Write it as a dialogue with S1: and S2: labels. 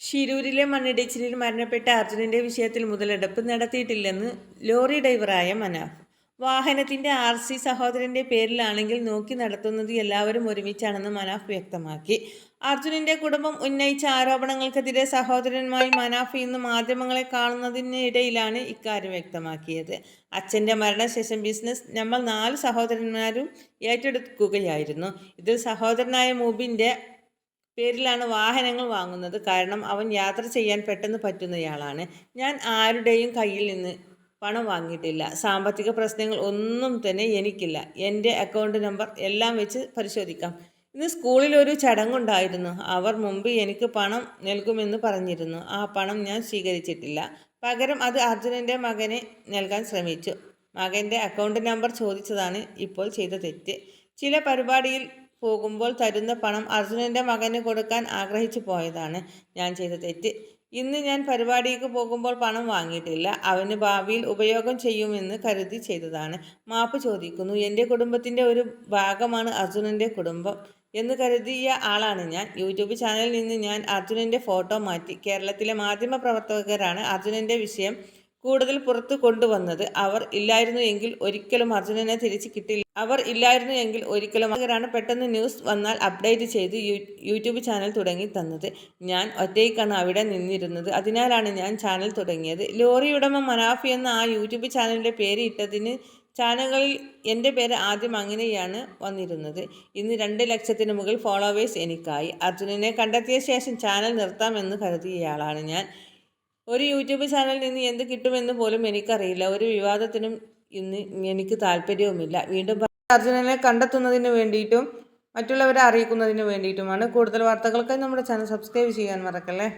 S1: ഷിരൂരിലെ മണ്ണിടിച്ചിലിൽ മരണപ്പെട്ട അർജുനന്റെ വിഷയത്തിൽ മുതലെടുപ്പ് നടത്തിയിട്ടില്ലെന്ന് ലോറി ഡ്രൈവറായ മനാഫ് വാഹനത്തിന്റെ ആർ സി സഹോദരന്റെ പേരിലാണെങ്കിൽ നോക്കി നടത്തുന്നത് എല്ലാവരും ഒരുമിച്ചാണെന്ന് മനാഫ് വ്യക്തമാക്കി. അർജുനന്റെ കുടുംബം ഉന്നയിച്ച ആരോപണങ്ങൾക്കെതിരെ സഹോദരന്മായി മനാഫ് ഇന്ന് മാധ്യമങ്ങളെ കാണുന്നതിനിടയിലാണ് ഇക്കാര്യം വ്യക്തമാക്കിയത്. അച്ഛന്റെ മരണശേഷം ബിസിനസ് നമ്മൾ നാല് സഹോദരന്മാരും ഏറ്റെടുക്കുകയായിരുന്നു. ഇതിൽ സഹോദരനായ മൂബിന്റെ പേരിലാണ് വാഹനങ്ങൾ വാങ്ങുന്നത്. കാരണം അവൻ യാത്ര ചെയ്യാൻ പെട്ടെന്ന് പറ്റുന്നയാളാണ്. ഞാൻ ആരുടെയും കയ്യിൽ നിന്ന് പണം വാങ്ങിയിട്ടില്ല. സാമ്പത്തിക പ്രശ്നങ്ങൾ ഒന്നും തന്നെ എനിക്കില്ല. എന്റെ അക്കൗണ്ട് നമ്പർ എല്ലാം വെച്ച് പരിശോധിക്കാം. ഇന്ന് സ്കൂളിൽ ഒരു ചടങ്ങുണ്ടായിരുന്നു. അവർ മുമ്പ് എനിക്ക് പണം നൽകുമെന്ന് പറഞ്ഞിരുന്നു. ആ പണം ഞാൻ സ്വീകരിച്ചിട്ടില്ല. പകരം അത് അർജുനന്റെ മകനെ നൽകാൻ ശ്രമിച്ചു. മകന്റെ അക്കൗണ്ട് നമ്പർ ചോദിച്ചതാണ് ഇപ്പോൾ ചെയ്ത തെറ്റ്. ചില പരിപാടിയിൽ പോകുമ്പോൾ തരുന്ന പണം അർജുനന്റെ മകന് കൊടുക്കാൻ ആഗ്രഹിച്ചു പോയതാണ് ഞാൻ ചെയ്ത തെറ്റ്. ഇന്ന് ഞാൻ പരിപാടിക്ക് പോകുമ്പോൾ പണം വാങ്ങിയിട്ടില്ല. അവന് ഭാവിയിൽ ഉപയോഗം ചെയ്യുമെന്ന് കരുതി ചെയ്തതാണ്. മാപ്പ് ചോദിക്കുന്നു. എന്റെ കുടുംബത്തിന്റെ ഒരു ഭാഗമാണ് അർജുനന്റെ കുടുംബം എന്ന് കരുതിയ ആളാണ് ഞാൻ. യൂട്യൂബ് ചാനലിൽ നിന്ന് ഞാൻ അർജുനന്റെ ഫോട്ടോ മാറ്റി. കേരളത്തിലെ മാധ്യമ പ്രവർത്തകരാണ് അർജുനന്റെ വിഷയം കൂടുതൽ പുറത്തു കൊണ്ടുവന്നത് അവർ ഇല്ലായിരുന്നു എങ്കിൽ ഒരിക്കലും അർജുനനെ തിരിച്ചു കിട്ടില്ല. അവർ ഇല്ലായിരുന്നു എങ്കിൽ ഒരിക്കലും അവരാണ് പെട്ടെന്ന് ന്യൂസ് വന്നാൽ അപ്ഡേറ്റ് ചെയ്ത് യൂട്യൂബ് ചാനൽ തുടങ്ങി തന്നത്. ഞാൻ ഒറ്റയ്ക്കാണ് അവിടെ നിന്നിരുന്നത്. അതിനാലാണ് ഞാൻ ചാനൽ തുടങ്ങിയത്. ലോറി ഉടമ മനാഫി എന്ന ആ യൂട്യൂബ് ചാനലിന്റെ പേര് ഇട്ടതിന് ചാനലുകളിൽ എന്റെ പേര് ആദ്യം അങ്ങനെയാണ് വന്നിരുന്നത്. ഇന്ന് രണ്ട് ലക്ഷത്തിന് മുകളിൽ ഫോളോവേഴ്സ് എനിക്കായി. അർജുനനെ കണ്ടെത്തിയ ശേഷം ചാനൽ നിർത്താമെന്ന് കരുതിയയാളാണ് ഞാൻ. ഒരു യൂട്യൂബ് ചാനലിൽ നിന്ന് എന്ത് കിട്ടുമെന്ന് പോലും എനിക്കറിയില്ല. ഒരു വിവാദത്തിനും ഇന്ന് എനിക്ക് താല്പര്യവുമില്ല. വീണ്ടും അർജുനനെ കണ്ടെത്തുന്നതിന് വേണ്ടിയിട്ടും മറ്റുള്ളവരെ അറിയിക്കുന്നതിന് വേണ്ടിയിട്ടുമാണ് കൂടുതൽ വാർത്തകൾക്കായി നമ്മുടെ ചാനൽ സബ്സ്ക്രൈബ് ചെയ്യാൻ മറക്കല്ലേ?